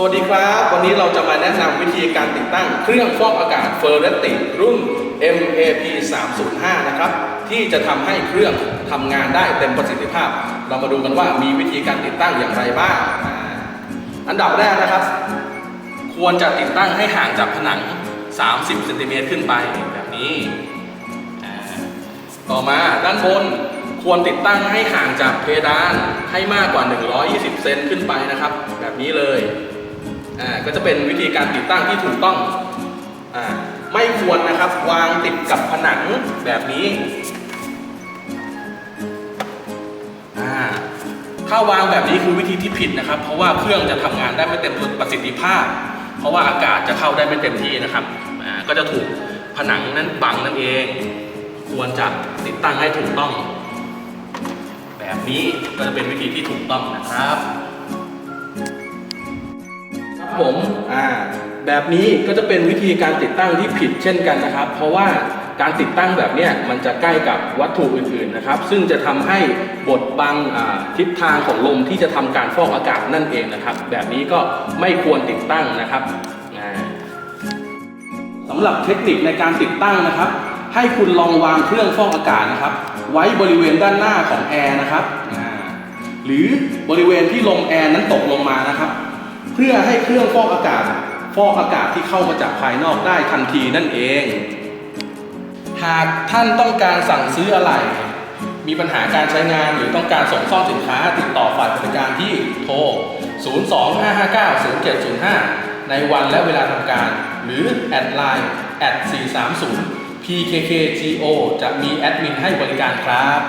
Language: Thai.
สวัสดีครับ วันนี้เราจะมาแนะนำวิธีการติดตั้งเครื่องฟอกอากาศเฟอร์เรติรุ่น MAP 305นะครับ ที่จะทำให้เครื่องทำงานได้เต็มประสิทธิภาพ เรามาดูกันว่ามีวิธีการติดตั้งอย่างไรบ้าง อันดับแรกนะครับ ควรจะติดตั้งให้ห่างจากผนัง 30เซนติเมตรขึ้นไปแบบนี้ ต่อมาด้านบนควรติดตั้งให้ห่างจากเพดานให้มากกว่า 120 เซนขึ้นไปนะครับ แบบนี้เลย อ่าก็จะเป็นวิธีการติดตั้งที่ถูกต้องอ่าไม่ควรนะครับวางติดกับผนังแบบนี้อ่าถ้าวางแบบนี้คือวิธีที่ผิดนะครับ เพราะว่าเครื่องจะทำงานได้ไม่เต็มประสิทธิภาพ เพราะว่าอากาศจะเข้าได้ไม่เต็มที่นะครับอ่าก็จะถูกผนังนั้นบังนั่นเอง ควรจะติดตั้งให้ถูกต้อง แบบนี้ก็จะเป็นวิธีที่ถูกต้องนะครับ ผมอ่าแบบนี้ก็จะเป็นวิธีการติดตั้งที่ผิดเช่นกันนะครับ เพราะว่าการติดตั้งแบบนี้มันจะใกล้กับวัตถุอื่นๆนะครับ ซึ่งจะทำให้บดบังทิศทางของลมที่จะทำการฟอกอากาศนั่นเองนะครับ แบบนี้ก็ไม่ควรติดตั้งนะครับอ่าสำหรับเทคนิคในการติดตั้งนะครับ ให้คุณลองวางเครื่องฟอกอากาศนะครับ ไว้บริเวณด้านหน้าของแอร์นะครับหรือบริเวณที่ลมแอร์นั้นตกลงมานะครับ เพื่อให้เครื่องฟอกอากาศ ฟอกอากาศที่เข้ามาจากภายนอกได้ทันทีนั่นเอง หากท่านต้องการสั่งซื้ออะไร มีปัญหาการใช้งานหรือต้องการส่งซ่อมสินค้าติดต่อฝ่ายบริการที่โทร 025590705 ในวันและเวลาทำการ หรือแอดไลน์แอด430 pkkgo จะมีแอดมินให้บริการครับ